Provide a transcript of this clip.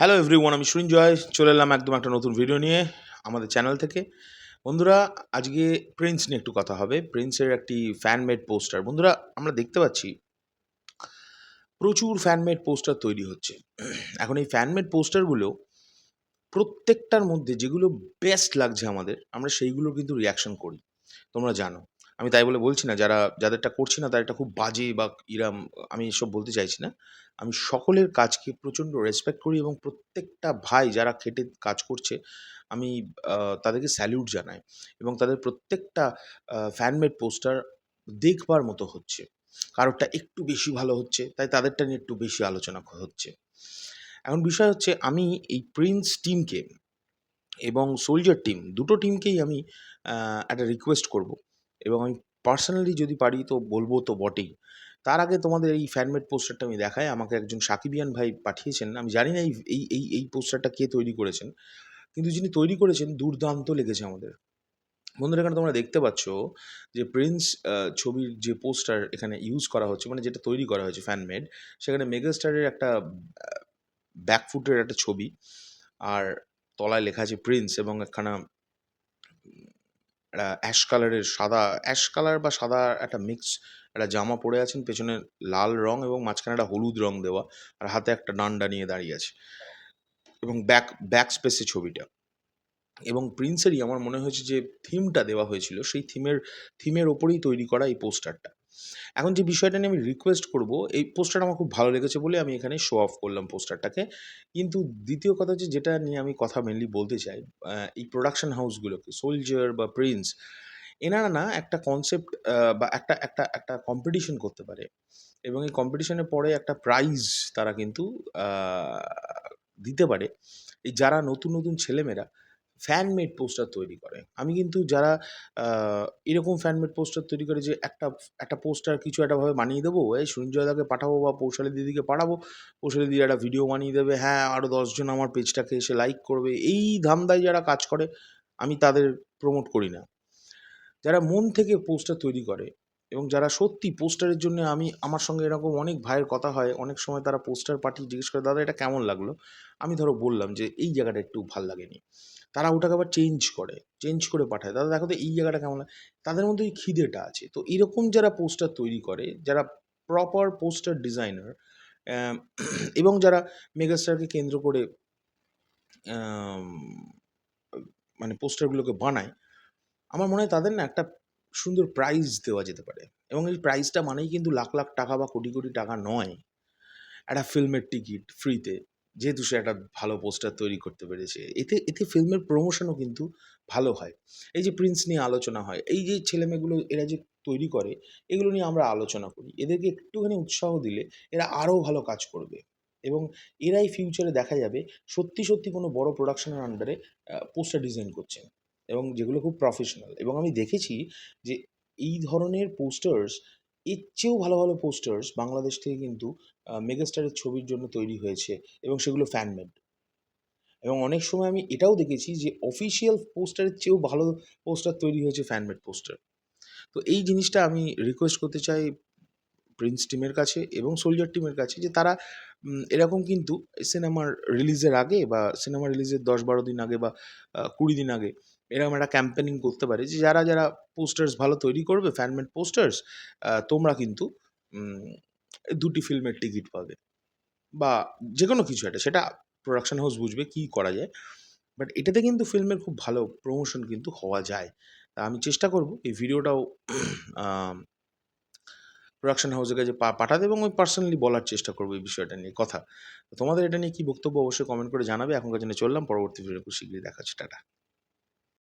Hello everyone আমি সৃঞ্জয় চলে এলাম একদম একটা নতুন ভিডিও নিয়ে আমাদের চ্যানেল থেকে। বন্ধুরা, আজকে প্রিন্স নিয়ে একটু কথা হবে। প্রিন্সের একটি ফ্যান মেড পোস্টার বন্ধুরা, আমরা দেখতে পাচ্ছি, প্রচুর ফ্যান মেড পোস্টার তৈরি হচ্ছে। এখন এই ফ্যান মেড পোস্টারগুলো প্রত্যেকটার মধ্যে যেগুলো বেস্ট লাগছে আমাদের, আমরা সেইগুলোর কিন্তু রিয়াকশন করি। তোমরা জানো। আমি তাই বলে বলছি না, যারা, যাদেরটা করছি না তাদেরটা খুব বাজে বা ইরাম, আমি এসব বলতে চাইছি না। আমি সকলের কাজকে প্রচণ্ড রেসপেক্ট করি এবং প্রত্যেকটা ভাই যারা খেটে কাজ করছে, আমি তাদেরকে স্যালিউট জানাই এবং তাদের প্রত্যেকটা ফ্যানমেড পোস্টার দেখবার মতো হচ্ছে। কারোরটা একটু বেশি ভালো হচ্ছে, তাই তাদেরটা নিয়ে একটু বেশি আলোচনা হচ্ছে। এখন বিষয় হচ্ছে, আমি এই প্রিন্স টিমকে এবং সোলজার টিম দুটো টিমকেই আমি একটা রিকোয়েস্ট করব। এবং আমি পার্সোনালি যদি পারি তো বলব তো বটেই। তার আগে তোমাদের এই ফ্যানমেড পোস্টারটা আমি দেখাই। আমাকে একজন সাকিবিয়ান ভাই পাঠিয়েছেন। আমি জানি না এই এই এই পোস্টারটা কে তৈরি করেছেন। কিন্তু যিনি তৈরি করেছেন, দুর্দান্ত লেগেছে আমাদের। বন্ধুরা, এখানে তোমরা দেখতে পাচ্ছ যে প্রিন্স ছবির যে পোস্টার এখানে ইউজ করা হচ্ছে মানে যেটা তৈরি করা হয়েছে ফ্যানমেড সেখানে মেগাস্টারের একটা ব্যাকফুটের একটা ছবি। আর তলায় লেখা আছে প্রিন্স এবং একখানা অ্যাশ কালারের সাদা অ্যাশ কালার বা সাদা একটা মিক্স একটা জামা পরে আছেন, পেছনে লাল রং এবং মাঝখানে একটা হলুদ রং দেওয়া আর হাতে একটা ডান্ডা নিয়ে দাঁড়িয়ে আছে এবং ব্যাক ব্যাক স্পেসে ছবিটা এবং প্রিন্সেরই আমার মনে হয়েছে যে থিমটা দেওয়া হয়েছিল, সেই থিমের থিমের ওপরেই তৈরি করা এই পোস্টারটা এখন যে বিষয়টা নিয়ে আমি রিকোয়েস্ট করব, এই পোস্টারটা আমার খুব ভালো লেগেছে বলে আমি এখানে শো অফ করলাম পোস্টারটাকে কিন্তু দ্বিতীয় কথা হচ্ছে যেটা নিয়ে আমি কথা মেনলি বলতে চাই এই প্রোডাকশন হাউসগুলোকে সোলজার বা প্রিন্স এনারা না একটা কনসেপ্ট বা একটা একটা একটা কম্পিটিশন করতে পারে। এবং এই কম্পিটিশনের পরে একটা প্রাইজ তারা কিন্তু দিতে পারে। এই যারা নতুন নতুন ছেলেমেয়েরা ফ্যান মেড পোস্টার তৈরি করে। আমি কিন্তু যারা এরকম ফ্যানমেড পোস্টার তৈরি করে যে একটা একটা পোস্টার কিছু একটাভাবে বানিয়ে দেবো, এই সঞ্জয়দাকে পাঠাবো বা পৌশালী দিদিকে পাঠাবো, পৌশালী দিদি একটা ভিডিও বানিয়ে দেবে হ্যাঁ আরও দশজন আমার পেজটাকে এসে লাইক করবে, এই ধান্দায় যারা কাজ করে, আমি তাদের প্রমোট করি না। যারা মন থেকে পোস্টার তৈরি করে এবং যারা সত্যি পোস্টারের জন্য আমি, আমার সঙ্গে এরকম অনেক ভাইয়ের কথা হয়, অনেক সময় তারা পোস্টার পাঠিয়ে জিজ্ঞেস করে, দাদা, এটা কেমন লাগল? আমি ধরো বললাম যে, এই জায়গাটা একটু ভালো লাগেনি। তারা ওটাকে আবার চেঞ্জ করে চেঞ্জ করে পাঠায়। দাদা, দেখো তো এই জায়গাটা কেমন তাদের মধ্যে ওই খিদেটা আছে। তো এরকম যারা পোস্টার তৈরি করে, যারা প্রপার পোস্টার ডিজাইনার এবং যারা মেগাস্টারকে কেন্দ্র করে মানে পোস্টারগুলোকে বানায়, আমার মনে হয় তাদের না একটা সুন্দর প্রাইজ দেওয়া যেতে পারে। এবং এই প্রাইজটা মানেই কিন্তু লাখ লাখ টাকা বা কোটি কোটি টাকা নয়। একটা ফিল্মের টিকিট ফ্রিতে যেহেতু সে একটা ভালো পোস্টার তৈরি করতে পেরেছে, এতে এতে ফিল্মের প্রমোশনও কিন্তু ভালো হয়। এই যে প্রিন্স নিয়ে আলোচনা হয়, এই যে ছেলেমেয়েগুলো এরা যে তৈরি করে, এগুলো নিয়ে আমরা আলোচনা করি। এদেরকে একটুখানি উৎসাহ দিলে এরা আরও ভালো কাজ করবে এবং এরাই ফিউচারে দেখা যাবে সত্যি সত্যি কোনো বড় প্রোডাকশনের আন্ডারে পোস্টার ডিজাইন করছেন এবং যেগুলো খুব প্রফেশনাল এবং আমি দেখেছি যে এই ধরনের পোস্টার্স এর চেয়েও ভালো ভালো পোস্টার্স বাংলাদেশ থেকে কিন্তু মেগাস্টারের ছবির জন্য তৈরি হয়েছে এবং সেগুলো ফ্যানমেড এবং অনেক সময় আমি এটাও দেখেছি যে অফিসিয়াল পোস্টারের চেয়েও ভালো পোস্টার তৈরি হয়েছে ফ্যানমেড পোস্টার তো এই জিনিসটা আমি রিকোয়েস্ট করতে চাই প্রিন্স টিমের কাছে এবং সোলজার টিমের কাছে যে তারা এরকম কিন্তু সিনেমার রিলিজের আগে বা সিনেমা রিলিজের দশ বারো দিন আগে বা কুড়ি দিন আগে এরকম একটা ক্যাম্পেনিং করতে পারে যে যারা যারা পোস্টার্স ভালো তৈরি করবে ফ্যানমেড পোস্টার্স তোমরা কিন্তু দুটি ফিল্মের টিকিট পাবে। বা যে কোনো কিছু একটা, সেটা প্রোডাকশন হাউস বুঝবে কী করা যায়। বাট এটাতে কিন্তু ফিল্মের খুব ভালো প্রমোশন কিন্তু হওয়া যায়। তা আমি চেষ্টা করব এই ভিডিওটাও প্রোডাকশন হাউসের কাছে পাঠাতে এবং ওই পার্সোনালি বলার চেষ্টা করব এই বিষয়টা নিয়ে কথা। তোমাদের এটা নিয়ে কী বক্তব্য অবশ্যই কমেন্ট করে জানাবে। এখনকার জন্য চললাম। পরবর্তী ভিডিও খুব শীঘ্রই দেখা টাটা।